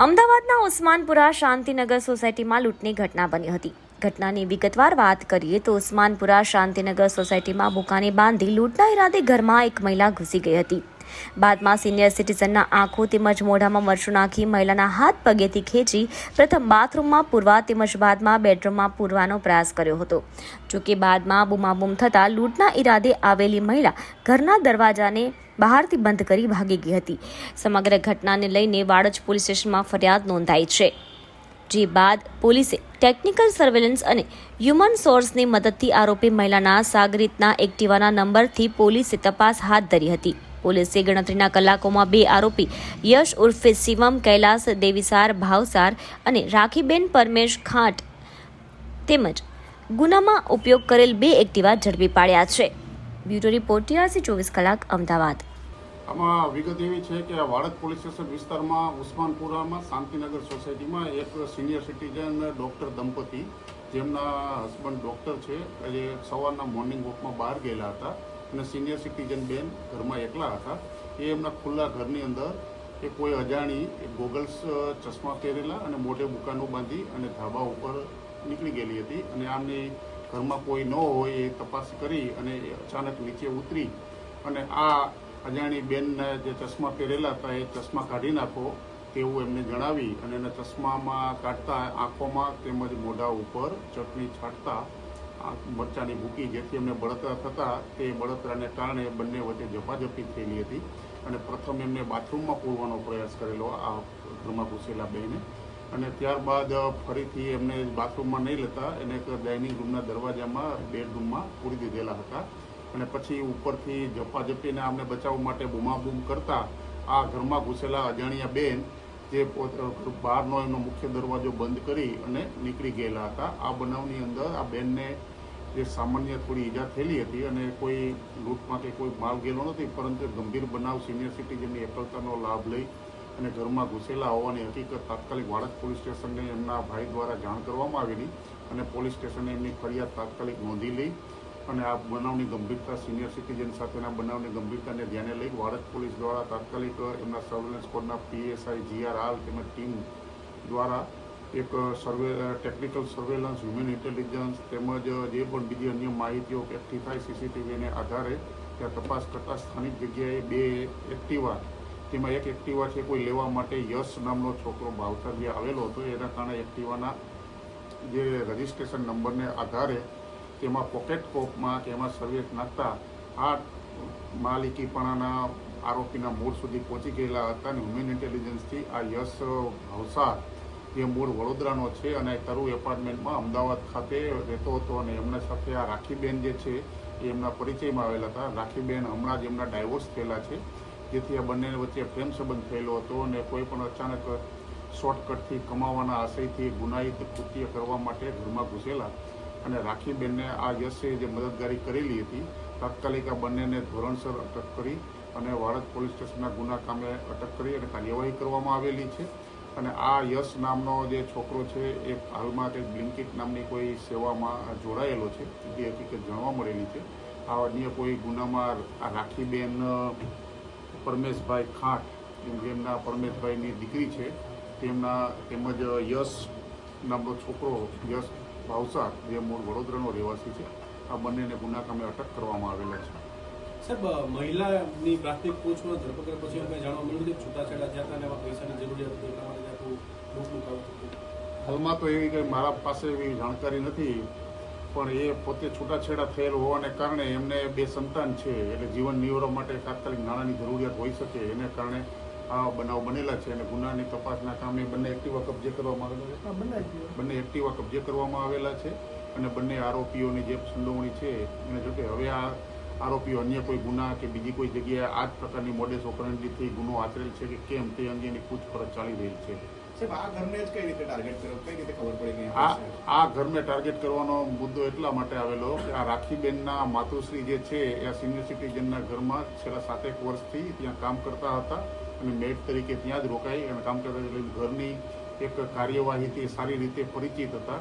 અમદાવાદના ઉસ્માનપુરા શાંતિનગર સોસાયટીમાં લૂંટની ઘટના બની હતી. ઘટનાની વિગતવાર વાત કરીએ તો ઉસ્માનપુરા શાંતિનગર સોસાયટીમાં બુકાને બાંધી લૂંટના ઈરાદે ઘરમાં એક મહિલા ઘૂસી ગઈ હતી. બાદમાં સિનિયર સિટીઝનના આંખો તેમજ મોઢામાં મરચું નાખી મહિલાના હાથ પગેથી ખેંચી પ્રથમ બાથરૂમમાં પૂરવા તેમજ બાદમાં બેડરૂમમાં પૂરવાનો પ્રયાસ કર્યો હતો. જોકે બાદમાં બૂમાબૂમ થતાં લૂંટના ઈરાદે આવેલી મહિલા ઘરના દરવાજાને બહારથી બંધ કરી ભાગી ગઈ હતી. સમગ્ર ઘટનાને લઈને વાડજ પોલીસ સ્ટેશનમાં ફરિયાદ નોંધાઈ છે. જે બાદ પોલીસે ટેકનિકલ સર્વેલન્સ અને હ્યુમન સોર્સની મદદથી આરોપી મહિલાના સાગરીતના એક્ટિવાના નંબરથી પોલીસે તપાસ હાથ ધરી હતી. પોલીસે ગણતરીના કલાકોમાં બે આરોપી યશ ઉર્ફે શિવમ, કૈલાસ દેવીસાર, ભાવસાર અને રાખીબેન પરમેશ ખાંટ તેમજ ગુનામાં ઉપયોગ કરેલ બે એક્ટિવા ઝડપી પાડ્યા છે. બ્યુરો રિપોર્ટ, ટીઆરસી ચોવીસ કલાક, અમદાવાદ. આમાં વિગત એવી છે કે વાડજ પોલીસ સ્ટેશન વિસ્તારમાં ઉસ્માનપુરામાં શાંતિનગર સોસાયટીમાં એક સિનિયર સિટીઝન ડૉક્ટર દંપતી, જેમના હસબન્ડ ડૉક્ટર છે એ સવારના મોર્નિંગ વોકમાં બહાર ગયેલા હતા. અને સિનિયર સિટીઝન બેન ઘરમાં એકલા હતા. એ એમના ખુલ્લા ઘરની અંદર એ કોઈ અજાણી ગોગલ્સ ચશ્મા પહેરેલા અને મોઢે બુકાનું બાંધી અને ધાબા ઉપર નીકળી ગયેલી હતી. અને આમની ઘરમાં કોઈ ન હોય એ તપાસ કરી અને અચાનક નીચે ઉતરી અને આ અજાણી બેનને જે ચશ્મા પહેરેલા હતા એ ચશ્મા કાઢી નાખો તેવું એમને જણાવી અને એના ચશ્મામાં કાઢતા આંખોમાં તેમજ મોઢા ઉપર ચટણી છાંટતા મરચાની ભૂકી જેથી એમને બળતરા થતા તે બળતરાને કારણે બંને વચ્ચે ઝપાઝપી થયેલી હતી અને પ્રથમ એમને બાથરૂમમાં પૂરવાનો પ્રયાસ કરેલો આ ઘરમાં ઘૂસેલા બહેને અને ત્યારબાદ ફરીથી એમને બાથરૂમમાં નહીં લેતા, એને એક ડાઇનિંગ રૂમના દરવાજામાં, બેડરૂમમાં પૂરી દીધેલા હતા. અને પછી ઉપરથી ઝપાઝપીને આમને બચાવવા માટે બૂમાબૂમ કરતા આ ઘરમાં ઘૂસેલા અજાણ્યા બેન, જે બહારનો એમનો મુખ્ય દરવાજો બંધ કરી અને નીકળી ગયેલા હતા. આ બનાવની અંદર આ બેનને જે સામાન્ય થોડી ઈજા થયેલી હતી અને કોઈ લૂંટમાં કે કોઈ માલ ગયેલો નથી, પરંતુ ગંભીર બનાવ સિનિયર સિટીઝનની એકલતાનો લાભ લઈ અને ઘરમાં ઘૂસેલા હોવાની હકીકત તાત્કાલિક વાડક પોલીસ સ્ટેશનને એમના ભાઈ દ્વારા જાણ કરવામાં આવેલી અને પોલીસ સ્ટેશને એમની ફરિયાદ તાત્કાલિક નોંધી લઈ અને આ બનાવની ગંભીરતા સિનિયર સિટીઝન સાથેના બનાવની ગંભીરતાને ધ્યાને લઈ વાડક પોલીસ દ્વારા તાત્કાલિક એમના સર્વેલન્સ કોડના પીએસઆઈ જીઆરઆર તેમજ ટીમ દ્વારા એક survey technical surveillance human intelligence તેમજ જે પણ બીજી અન્ય માહિતીઓ એકઠી થાય સીસીટીવીને આધારે, ત્યાં તપાસ કરતાં સ્થાનિક જગ્યાએ બે એક્ટિવા, તેમાં એક એક્ટિવા છે કોઈ લેવા માટે યશ નામનો છોકરો ભાવતા જે આવેલો હતો, એના કારણે એક્ટિવાના જે રજિસ્ટ્રેશન નંબરને આધારે તેમાં પોકેટ કોપમાં કે એમાં સર્વિસ નાખતા આ માલિકીપણાના આરોપીના મૂળ સુધી પહોંચી ગયેલા હતા અને હ્યુમન ઇન્ટેલિજન્સથી આ યશ ભવસાર જે મૂળ વડોદરાનો છે અને તરુ એપાર્ટમેન્ટમાં અમદાવાદ ખાતે રહેતો હતો અને એમના સાથે આ રાખીબેન જે છે એ એમના પરિચયમાં આવેલા હતા. રાખીબેન હમણાં જ એમના ડાયવોર્સ થયેલા છે. જેથી આ બંને વચ્ચે પ્રેમ સંબંધ થયેલો હતો અને કોઈ પણ અચાનક શોર્ટકટથી કમાવાના આશયથી ગુનાહિત કૃત્ય કરવા માટે ઘરમાં ઘૂસેલા અને રાખીબેનને આ યશે જે મદદગારી કરેલી હતી, તાત્કાલિક આ બંનેને ધોરણસર અટક કરી અને વાડજ પોલીસ સ્ટેશનના ગુના કામે અટક કરી અને કાર્યવાહી કરવામાં આવેલી છે. અને આ યશ નામનો જે છોકરો છે, એ હાલમાં કંઈક બ્લિન્કિટ નામની કોઈ સેવામાં જોડાયેલો છે, જે હકીકત જાણવા મળેલી છે. આ અન્ય કોઈ ગુનામાં આ રાખીબેન પરમેશભાઈ ખાંટ જેમના પરમેશભાઈની દીકરી છે, તેમના તેમજ યશ નામનો છોકરો યશ ભાવસાર, જે મૂળ વડોદરાનો રહેવાસી છે. આ બંનેને ગુના કામે અટક કરવામાં આવેલા છે. સાહેબ મહિલાની પ્રાથમિક પૂછમાં ધરપકડ પછી અમે જાણવા મળ્યું કે છૂટાછેડા થયા હતા પૈસાની જરૂરિયાત હતી એટલા માટે આખું હાલમાં તો એવી કંઈ મારા પાસે એવી જાણકારી નથી પણ એ પોતે છૂટાછેડા થયેલ હોવાને કારણે એમને બે સંતાન છે એટલે જીવન નિવારવા માટે તાત્કાલિક નાણાંની જરૂરિયાત હોઈ શકે એને કારણે આ બનાવ બનેલા છે અને ગુનાની તપાસના કામે બંને એક્ટિવા કબજે કરવામાં આવેલા છે. બંને એક્ટિવા કબજે કરવામાં આવેલા છે અને બંને આરોપીઓની જે સંડોવણી છે એને જોકે હવે આ આરોપીઓ અન્ય કોઈ ગુના કે બીજી કોઈ જગ્યાએ આ જ પ્રકારની મોડેસ ઓપરેન્ડીથી ગુનો આચરેલ છે કે કેમ તે અંગેની પૂછપરછ ચાલી રહી છે. આ ઘરને ટાર્ગેટ કરવાનો મુદ્દો એટલા માટે આવેલો કે આ રાખીબેનના માતુશ્રી જે છે એ સિનિયર સિટીઝનના ઘરમાં છેલ્લા સાતેક વર્ષથી ત્યાં કામ કરતા હતા અને મેટ તરીકે ત્યાં જ રોકાઈ અને કામ કરતા એટલે ઘરની એક કાર્યવાહીથી સારી રીતે પરિચિત હતા.